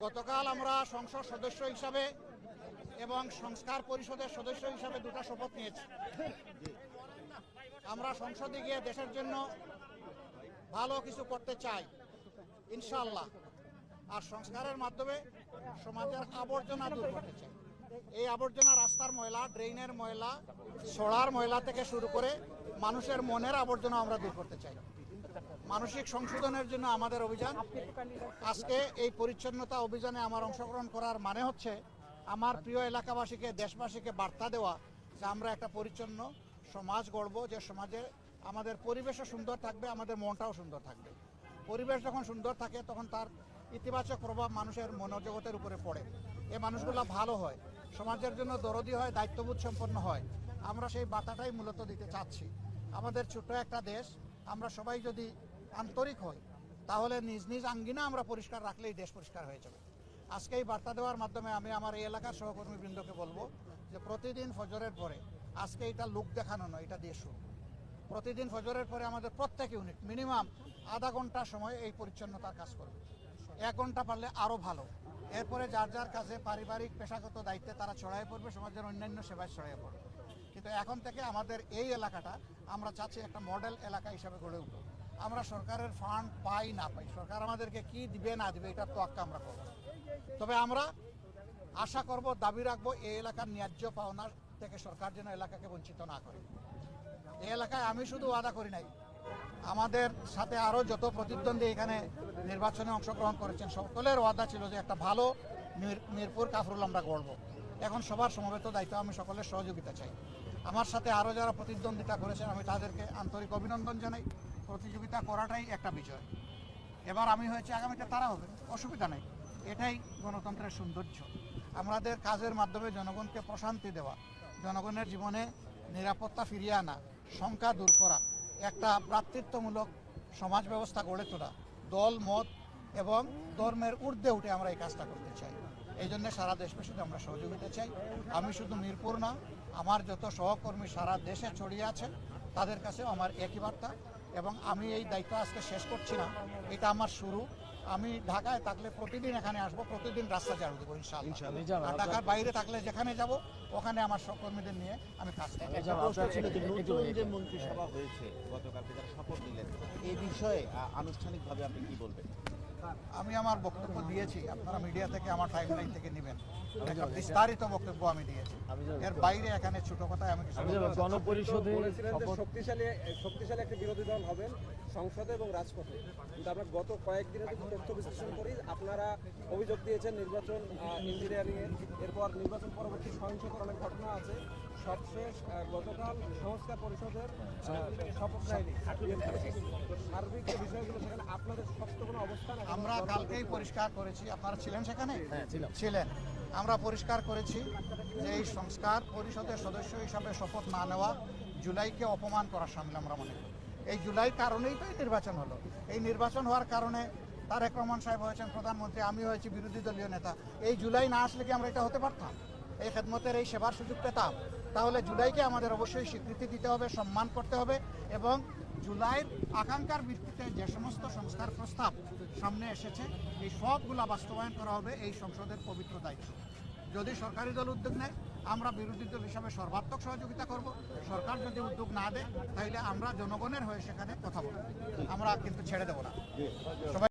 গতকাল আমরা সংসদ সদস্য হিসাবে এবং সংস্কার পরিষদের সদস্য হিসাবে দুটো শপথ নিয়েছি। আমরা সংসদে গিয়ে দেশের জন্য ভালো কিছু করতে চাই ইনশাল্লাহ আর সংস্কারের মাধ্যমে সমাজের আবর্জনা দূর করতে চাই। এই আবর্জনা রাস্তার ময়লা, ড্রেনের ময়লা ছড়ার ময়লা থেকে শুরু করে মানুষের মনের আবর্জনা আমরা দূর করতে চাই। মানসিক সংশোধনের জন্য আমাদের অভিযান। আজকে এই পরিচ্ছন্নতা অভিযানে আমার অংশগ্রহণ করার মানে হচ্ছে আমার প্রিয় এলাকাবাসীকে, দেশবাসীকে বার্তা দেওয়া যে আমরা একটা পরিচ্ছন্ন সমাজ গড়ব, যে সমাজে আমাদের পরিবেশও সুন্দর থাকবে, আমাদের মনটাও সুন্দর থাকবে। পরিবেশ যখন সুন্দর থাকে, তখন তার ইতিবাচক প্রভাব মানুষের মনোজগতের উপরে পড়ে। এ মানুষগুলো ভালো হয়, সমাজের জন্য দরদি হয়, দায়িত্ববোধ সম্পন্ন হয়। আমরা সেই বার্তাটাই মূলত দিতে চাচ্ছি। আমাদের ছোট্ট একটা দেশ, আমরা সবাই যদি আন্তরিক হই। তাহলে নিজ নিজ আঙ্গিনা আমরা পরিষ্কার রাখলেই দেশ পরিষ্কার হয়ে যাবে। আজকে এই বার্তা দেওয়ার মাধ্যমে আমি আমার এই এলাকার সহকর্মীবৃন্দকে বলব যে প্রতিদিন ফজরের পরে, আজকে এটা লোক দেখানো নয়, এটা দিয়ে শুরু প্রতিদিন ফজরের পরে আমাদের প্রত্যেক ইউনিট মিনিমাম আধা ঘণ্টা সময় এই পরিচ্ছন্নতার কাজ করবে। এক ঘণ্টা পারলে আরও ভালো। এরপরে যার যার কাছে পারিবারিক, পেশাগত দায়িত্বে তারা ছড়াই পড়বে, সমাজের অন্যান্য সেবায় ছড়াই পড়বে। কিন্তু এখন থেকে আমাদের এই এলাকাটা আমরা চাচ্ছি একটা মডেল এলাকা হিসাবে গড়ে উঠুক। আমরা সরকারের ফান্ড পাই, না পাই, সরকার আমাদেরকে কি দিবে, না দিবে, এটার তোয়াক্কা আমরা করব। তবে আমরা আশা করব, দাবি রাখব, এই এলাকার ন্যায্য পাওনা থেকে সরকার যেন এলাকাকে বঞ্চিত না করে। এই এলাকায় আমি শুধু ওয়াদা করি নাই, আমাদের সাথে আরও যত প্রতিদ্বন্দ্বী এখানে নির্বাচনে অংশগ্রহণ করেছেন, সকলের ওয়াদা ছিল যে একটা ভালো মির- মিরপুর কাফরুল আমরা গড়ব। এখন সবার সমবেত দায়িত্ব আমি সকলের সহযোগিতা চাই। আমার সাথে আরও যারা প্রতিদ্বন্দ্বিতা করেছেন, আমি তাদেরকে আন্তরিক অভিনন্দন জানাই। প্রতিযোগিতা করাটাই একটা বিষয় এবার আমি হয়েছে আগামীতে তারা হবে, অসুবিধা নেই। এটাই গণতন্ত্রের সৌন্দর্য। আমাদের কাজের মাধ্যমে জনগণকে প্রশান্তি দেওয়া, জনগণের জীবনে নিরাপত্তা ফিরিয়ে আনা, শঙ্কা দূর করা, একটা ভ্রাতৃত্বমূলক সমাজ ব্যবস্থা গড়ে তোলা, দল, মত এবং ধর্মের ঊর্ধ্বে উঠে আমরা এই কাজটা করতে চাই। এই জন্য সারা দেশবাসীকে আমরা সহযোগিতা চাই। আমি শুধু মিরপুর না, আমার যত সহকর্মী সারা দেশে ছড়িয়ে আছেন তাদের কাছেও আমার একই বার্তা। এবং আমি এই দায়িত্ব আজকে শেষ করছি না এটা আমার শুরু। আমি ঢাকায় থাকলে প্রতিদিন এখানে আসব প্রতিদিন রাস্তা ঝাড়ু দেবো ইনশাআল্লাহ। ঢাকার বাইরে থাকলে যেখানে যাব ওখানে আমার সহকর্মীদের নিয়ে আমি কাজ যে মন্ত্রিসভা হয়েছে গতকালকে যারা শপথ নিলেন এই বিষয়ে আনুষ্ঠানিকভাবে আপনি কি বলবেন? আমি আমার বক্তব্য দিয়েছি আপনারা মিডিয়া থেকে আমার টাইম লাইন থেকে নেবেন। একটা বিস্তারিত বক্তব্য আমি দিয়েছি। এর বাইরে এখানে ছোট কথায় আমি গণপরিষদে শক্তিশালী শক্তিশালী একটা বিরোধী দল হবেন সংসদে এবং রাজপথে। কিন্তু আমরা গত কয়েকদিনে যদি তথ্য বিশ্লেষণ করি। আপনারা অভিযোগ দিয়েছেন নির্বাচন ইঞ্জিনিয়ারিং এর এরপর নির্বাচন পরবর্তী সহিংসতার অনেক ঘটনা আছে। সবশেষ গতকাল সংস্কার পরিষদের শপথ নেয়নি। সার্বিক যে বিষয়গুলো সেখানে আপনাদের আমরা কালকেই পরিষ্কার করেছি। আপনারা ছিলেন সেখানে? ছিলেন। আমরা পরিষ্কার করেছি যে এই সংস্কার পরিষদের সদস্য হিসাবে শপথ না নেওয়া জুলাইকে অপমান করার সামিল আমরা মনে করি। এই জুলাই কারণেই তো এই নির্বাচন হলো। এই নির্বাচন হওয়ার কারণে তারেক রহমান সাহেব হয়েছেন প্রধানমন্ত্রী আমি হয়েছি বিরোধী দলীয় নেতা। এই জুলাই না আসলে কি আমরা এটা হতে পারতাম? এই খেদমতের এই সেবার সুযোগ পেতাম? তাহলে জুলাইকে আমাদের অবশ্যই স্বীকৃতি দিতে হবে, সম্মান করতে হবে এবং জুলাইয়ের আকাঙ্ক্ষার ভিত্তিতে যে সমস্ত সংস্কার প্রস্তাব সামনে এসেছে, এই সবগুলা বাস্তবায়ন করা হবে এই সংসদের পবিত্র দায়িত্ব। যদি সরকারি দল উদ্যোগ নেয়, আমরা বিরোধী দল হিসাবে সর্বাত্মক সহযোগিতা করব। সরকার যদি উদ্যোগ না দেয় তাহলে আমরা জনগণের হয়ে সেখানে কথা বলব। আমরা কিন্তু ছেড়ে দেবো না। সবাই